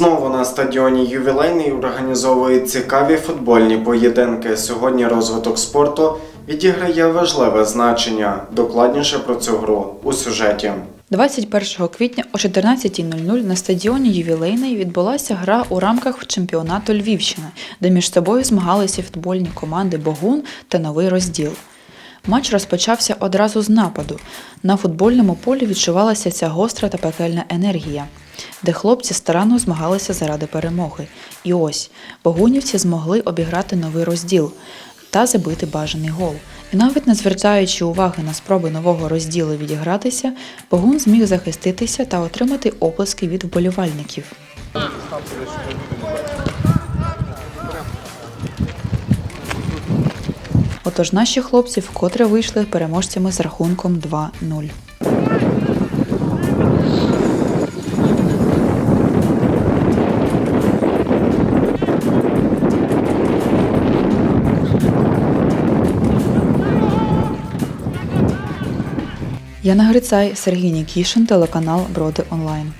на стадіоні Ювілейний організовують цікаві футбольні поєдинки. Сьогодні розвиток спорту відіграє важливе значення. Докладніше про цю гру у сюжеті. 21 квітня о 14.00 на стадіоні Ювілейний відбулася гра у рамках чемпіонату Львівщини, де між собою змагалися футбольні команди Богун та Новий розділ. Матч розпочався одразу з нападу. На футбольному полі відчувалася ця гостра та пекельна енергія, де хлопці старанно змагалися заради перемоги. І ось богунівці змогли обіграти новий розділ та забити бажаний гол. І навіть не звертаючи уваги на спроби нового розділу відігратися, Богун зміг захиститися та отримати оплески від вболівальників. Отож наші хлопці вкотре вийшли переможцями з рахунком 2-0. Яна Грицай, Сергій Нікішин, телеканал Броди Онлайн.